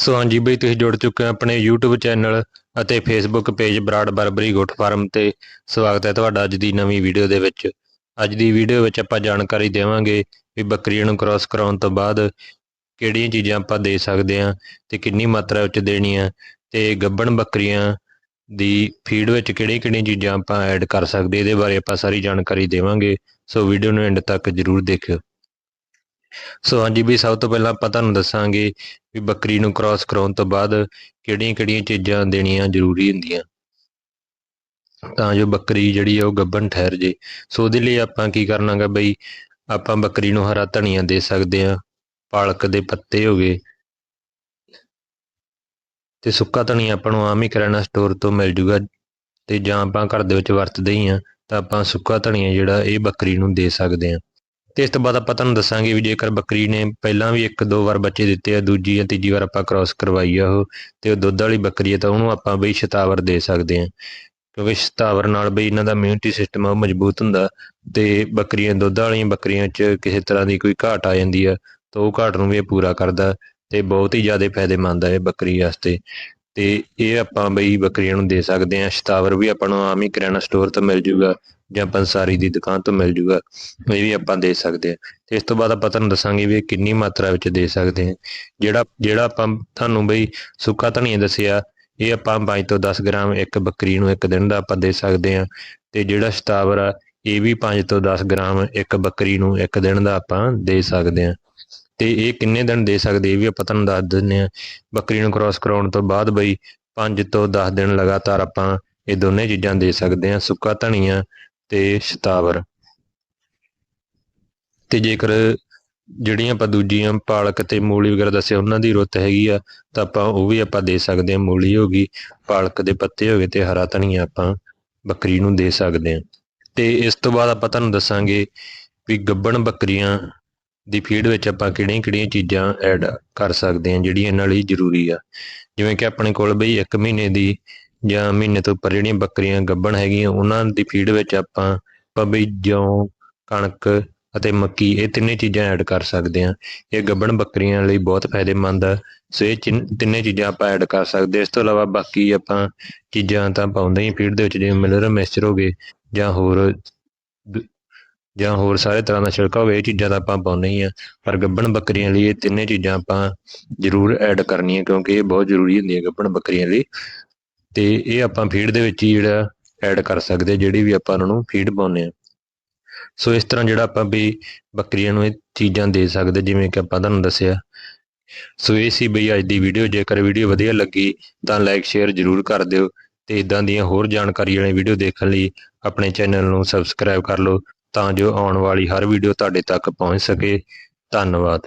ਸੋ ਹਾਂਜੀ ਬਈ, ਤੁਸੀਂ ਜੁੜ ਚੁੱਕੇ ਹੋ ਆਪਣੇ YouTube ਚੈਨਲ ਅਤੇ Facebook page Brar Barbari goat farm ਤੇ। ਸਵਾਗਤ ਹੈ ਤੁਹਾਡਾ ਅੱਜ ਦੀ ਨਵੀਂ ਵੀਡੀਓ ਦੇ ਵਿੱਚ। ਅੱਜ ਦੀ ਵੀਡੀਓ ਵਿੱਚ ਆਪਾਂ ਜਾਣਕਾਰੀ ਦੇਵਾਂਗੇ ਵੀ ਬੱਕਰੀਆਂ ਨੂੰ ਕ੍ਰਾਸ ਕਰਾਉਣ ਤੋਂ ਬਾਅਦ ਕਿਹੜੀਆਂ ਚੀਜ਼ਾਂ ਆਪਾਂ ਦੇ ਸਕਦੇ ਹਾਂ ਤੇ ਕਿੰਨੀ ਮਾਤਰਾ ਵਿੱਚ ਦੇਣੀ ਹੈ ਤੇ ਗੱਬਣ ਬੱਕਰੀਆਂ ਦੀ ਫੀਡ ਵਿੱਚ ਕਿਹੜੀਆਂ-ਕਿਹੜੀਆਂ ਚੀਜ਼ਾਂ ਆਪਾਂ ਐਡ ਕਰ ਸਕਦੇ ਇਹਦੇ ਬਾਰੇ ਆਪਾਂ ਸਾਰੀ ਜਾਣਕਾਰੀ ਦੇਵਾਂਗੇ। ਸੋ ਵੀਡੀਓ ਨੂੰ ਐਂਡ ਤੱਕ ਜਰੂਰ ਦੇਖਿਓ। ਸੋ ਹਾਂਜੀ ਵੀ ਸਭ ਤੋਂ ਪਹਿਲਾਂ ਆਪਾਂ ਤੁਹਾਨੂੰ ਦੱਸਾਂਗੇ ਵੀ ਬੱਕਰੀ ਨੂੰ ਕ੍ਰਾਸ ਕਰਾਉਣ ਤੋਂ ਬਾਅਦ ਕਿਹੜੀਆਂ-ਕਿਹੜੀਆਂ ਚੀਜ਼ਾਂ ਦੇਣੀਆਂ ਜ਼ਰੂਰੀ ਹੁੰਦੀਆਂ। ਤਾਂ ਜੋ ਬੱਕਰੀ ਜਿਹੜੀ ਆ ਉਹ ਗੱਭਣ ਠਹਿਰ ਜੇ। ਸੋ ਉਹਦੇ ਲਈ ਆਪਾਂ ਕੀ ਕਰਨਾਗਾ ਬਈ, ਆਪਾਂ ਬੱਕਰੀ ਨੂੰ ਹਰਾ ਧਨੀਆ ਦੇ ਸਕਦੇ ਆ ਪਾਲਕ ਦੇ ਪੱਤੇ ਹੋ ਗਏ। ਤੇ ਸੁੱਕਾ ਧਨੀਆ ਆਪਾਂ ਨੂੰ ਆਮ ਹੀ ਕਰਿਆਣਾ ਸਟੋਰ ਤੋਂ ਮਿਲ ਜੂਗਾ। ਤੇ ਜਾਂ ਆਪਾਂ ਘਰ ਦੇ ਵਿੱਚ ਵਰਤਦੇ ਹੀ ਆ ਤਾਂ ਆਪਾਂ ਸੁੱਕਾ ਧਨੀਆ ਜਿਹੜਾ ਇਹ ਬੱਕਰੀ ਨੂੰ ਦੇ ਸਕਦੇ ਆ ਇਸ ਤੋਂ ਬਾਅਦ ਆਪਾਂ ਤੁਹਾਨੂੰ ਦੱਸਾਂਗੇ ਵੀ ਜੇਕਰ ਬੱਕਰੀ ਨੇ ਪਹਿਲਾਂ ਵੀ ਇੱਕ ਦੋ ਵਾਰ ਬੱਚੇ ਦਿੱਤੇ ਆ, ਦੂਜੀ ਜਾਂ ਤੀਜੀ ਵਾਰ ਆਪਾਂ ਕ੍ਰਾਸ ਕਰਵਾਈ ਆ ਉਹ, ਤੇ ਉਹ ਦੁੱਧ ਵਾਲੀ ਬੱਕਰੀ ਹੈ ਤਾਂ ਉਹਨੂੰ ਆਪਾਂ ਬਈ ਸ਼ਤਾਵਰ ਦੇ ਸਕਦੇ ਆ। ਕਿਉਂਕਿ ਸ਼ਤਾਵਰ ਨਾਲ ਬਈ ਇਹਨਾਂ ਦਾ ਇਮਿਊਨਿਟੀ ਸਿਸਟਮ ਆ, ਉਹ ਮਜ਼ਬੂਤ ਹੁੰਦਾ ਤੇ ਬੱਕਰੀਆਂ, ਦੁੱਧ ਵਾਲੀਆਂ ਬੱਕਰੀਆਂ 'ਚ ਕਿਸੇ ਤਰ੍ਹਾਂ ਦੀ ਕੋਈ ਘਾਟ ਆ ਜਾਂਦੀ ਆ, ਤਾਂ ਉਹ ਘਾਟ ਨੂੰ ਵੀ ਇਹ ਪੂਰਾ ਕਰਦਾ ਤੇ ਬਹੁਤ ਹੀ ਜ਼ਿਆਦਾ ਫਾਇਦੇਮੰਦ ਹੈ ਇਹ ਬੱਕਰੀ ਵਾਸਤੇ। ਤੇ ਇਹ ਆਪਾਂ ਬਈ ਬੱਕਰੀਆਂ ਨੂੰ ਦੇ ਸਕਦੇ ਆ ਸ਼ਤਾਵਰ ਵੀ ਆਪਾਂ ਨੂੰ ਆਮ ਹੀ ਕਰਿਆਨਾ ਸਟੋਰ ਤੋਂ ਮਿਲ ਜੂਗਾ ਜਾਂ ਪੰਸਾਰੀ ਦੀ ਦੁਕਾਨ ਤੋਂ ਮਿਲ ਜੂਗਾ ਇਹ ਵੀ ਆਪਾਂ ਦੇ ਸਕਦੇ ਆ ਤੇ ਇਸ ਤੋਂ ਬਾਅਦ ਆਪਾਂ ਤੁਹਾਨੂੰ ਦੱਸਾਂਗੇ ਵੀ ਇਹ ਕਿੰਨੀ ਮਾਤਰਾ ਵਿੱਚ ਦੇ ਸਕਦੇ ਆ ਜਿਹੜਾ ਜਿਹੜਾ ਆਪਾਂ ਤੁਹਾਨੂੰ ਬਈ ਸੁੱਕਾ ਧਨੀਆ ਦੱਸਿਆ, ਇਹ ਆਪਾਂ 5 ਤੋਂ 10 ਗ੍ਰਾਮ ਇੱਕ ਬੱਕਰੀ ਨੂੰ ਇੱਕ ਦਿਨ ਦਾ ਆਪਾਂ ਦੇ ਸਕਦੇ ਆ ਤੇ ਜਿਹੜਾ ਸ਼ਤਾਵਰ ਆ, ਇਹ ਵੀ 5 ਤੋਂ 10 ਗ੍ਰਾਮ ਇੱਕ ਬੱਕਰੀ ਨੂੰ ਇੱਕ ਦਿਨ ਦਾ ਆਪਾਂ ਦੇ ਸਕਦੇ ਆ ਤੇ ਇਹ ਕਿੰਨੇ ਦਿਨ ਦੇ ਸਕਦੇ? ਇਹ ਵੀ ਆਪਾਂ ਤੁਹਾਨੂੰ ਦੱਸ ਦਿੰਨੇ ਆ ਬੱਕਰੀ ਨੂੰ ਕ੍ਰਾਸ ਕਰਾਉਣ ਤੋਂ ਬਾਅਦ ਬਈ 5 ਤੋਂ 10 ਦਿਨ ਲਗਾਤਾਰ ਆਪਾਂ ਇਹ ਦੋਨੇ ਚੀਜ਼ਾਂ ਦੇ ਸਕਦੇ ਆ ਸੁੱਕਾ ਧਨੀਆ ਤੇ ਸ਼ਤਾਵਰ। ਤੇ ਜੇਕਰ ਜਿਹੜੀਆਂ ਆਪਾਂ ਦੂਜੀਆਂ ਪਾਲਕ ਤੇ ਮੂਲੀ ਵਗੈਰਾ ਦੱਸਿਆ, ਉਹਨਾਂ ਦੀ ਰੁੱਤ ਹੈਗੀ ਆ, ਤਾਂ ਆਪਾਂ ਉਹ ਵੀ ਆਪਾਂ ਦੇ ਸਕਦੇ ਆ ਮੂਲੀ ਹੋ ਗਈ, ਪਾਲਕ ਦੇ ਪੱਤੇ ਹੋ ਗਏ ਤੇ ਹਰਾ ਧਨੀਆ ਆਪਾਂ ਬੱਕਰੀ ਨੂੰ ਦੇ ਸਕਦੇ ਆ ਤੇ ਇਸ ਤੋਂ ਬਾਅਦ ਆਪਾਂ ਤੁਹਾਨੂੰ ਦੱਸਾਂਗੇ ਵੀ ਗੱਬਣ ਬੱਕਰੀਆਂ ਦੀ ਫੀਡ ਵਿੱਚ ਆਪਾਂ ਕਿਹੜੀਆਂ-ਕਿਹੜੀਆਂ ਚੀਜ਼ਾਂ ਐਡ ਕਰ ਸਕਦੇ ਹਾਂ ਜਿਹੜੀਆਂ ਇਹਨਾਂ ਲਈ ਜ਼ਰੂਰੀ ਆ। ਜਿਵੇਂ ਕਿ ਆਪਣੇ ਕੋਲ ਬਈ 1 ਮਹੀਨੇ ਦੀ ਜਾਂ ਮਹੀਨੇ ਤੋਂ ਉੱਪਰ ਜਿਹੜੀਆਂ ਬੱਕਰੀਆਂ ਗੱਭਣ ਹੈਗੀਆਂ, ਉਹਨਾਂ ਦੀ ਫੀਡ ਵਿੱਚ ਆਪਾਂ ਪਬਈ ਜੌਂ, ਕਣਕ ਅਤੇ ਮੱਕੀ ਇਹ ਤਿੰਨੇ ਚੀਜ਼ਾਂ ਐਡ ਕਰ ਸਕਦੇ ਹਾਂ। ਇਹ ਗੱਭਣ ਬੱਕਰੀਆਂ ਲਈ ਬਹੁਤ ਫਾਇਦੇਮੰਦ ਆ। ਸੋ ਇਹ ਤਿੰਨੇ ਚੀਜ਼ਾਂ ਆਪਾਂ ਐਡ ਕਰ ਸਕਦੇ ਇਸ ਤੋਂ ਇਲਾਵਾ ਬਾਕੀ ਆਪਾਂ ਚੀਜ਼ਾਂ ਤਾਂ ਪਾਉਂਦੇ ਹੀ ਫੀਡ ਦੇ ਵਿੱਚ, ਜਿਵੇਂ ਮਿਨਰਲ ਮਿਕਸਚਰ ਹੋ ਗਏ ਜਾਂ ਹੋਰ ਜਾਂ ਹੋਰ ਸਾਰੇ ਤਰ੍ਹਾਂ ਦਾ ਛਿਲਕਾ ਹੋਵੇ, ਇਹ ਚੀਜ਼ਾਂ ਤਾਂ ਆਪਾਂ ਪਾਉਂਦੇ ਹੀ ਆ ਪਰ ਗੱਬਣ ਬੱਕਰੀਆਂ ਲਈ ਇਹ ਤਿੰਨੇ ਚੀਜ਼ਾਂ ਆਪਾਂ ਜ਼ਰੂਰ ਐਡ ਕਰਨੀਆਂ, ਕਿਉਂਕਿ ਇਹ ਬਹੁਤ ਜ਼ਰੂਰੀ ਹੁੰਦੀਆਂ ਗੱਬਣ ਬੱਕਰੀਆਂ ਲਈ। ਤੇ ਇਹ ਆਪਾਂ ਫੀਡ ਦੇ ਵਿੱਚ ਹੀ ਜਿਹੜਾ ਐਡ ਕਰ ਸਕਦੇ, ਜਿਹੜੀ ਵੀ ਆਪਾਂ ਉਹਨਾਂ ਨੂੰ ਫੀਡ ਪਾਉਂਦੇ ਆ ਸੋ ਇਸ ਤਰ੍ਹਾਂ ਜਿਹੜਾ ਆਪਾਂ ਵੀ ਬੱਕਰੀਆਂ ਨੂੰ ਇਹ ਚੀਜ਼ਾਂ ਦੇ ਸਕਦੇ, ਜਿਵੇਂ ਕਿ ਆਪਾਂ ਤੁਹਾਨੂੰ ਦੱਸਿਆ। ਸੋ ਇਹ ਸੀ ਬਈ ਅੱਜ ਦੀ ਵੀਡੀਓ ਜੇਕਰ ਵੀਡੀਓ ਵਧੀਆ ਲੱਗੀ, ਤਾਂ ਲਾਈਕ ਸ਼ੇਅਰ ਜ਼ਰੂਰ ਕਰ ਦਿਓ। ਤੇ ਇਦਾਂ ਦੀਆਂ ਹੋਰ ਜਾਣਕਾਰੀ ਵਾਲੀਆਂ ਵੀਡੀਓ ਦੇਖਣ ਲਈ ਆਪਣੇ ਚੈਨਲ ਨੂੰ ਸਬਸਕ੍ਰਾਈਬ ਕਰ ਲਓ। ਤਾਂ ਜੋ ਆਉਣ ਵਾਲੀ ਹਰ ਵੀਡੀਓ ਤੁਹਾਡੇ ਤੱਕ ਪਹੁੰਚ ਸਕੇ। ਧੰਨਵਾਦ।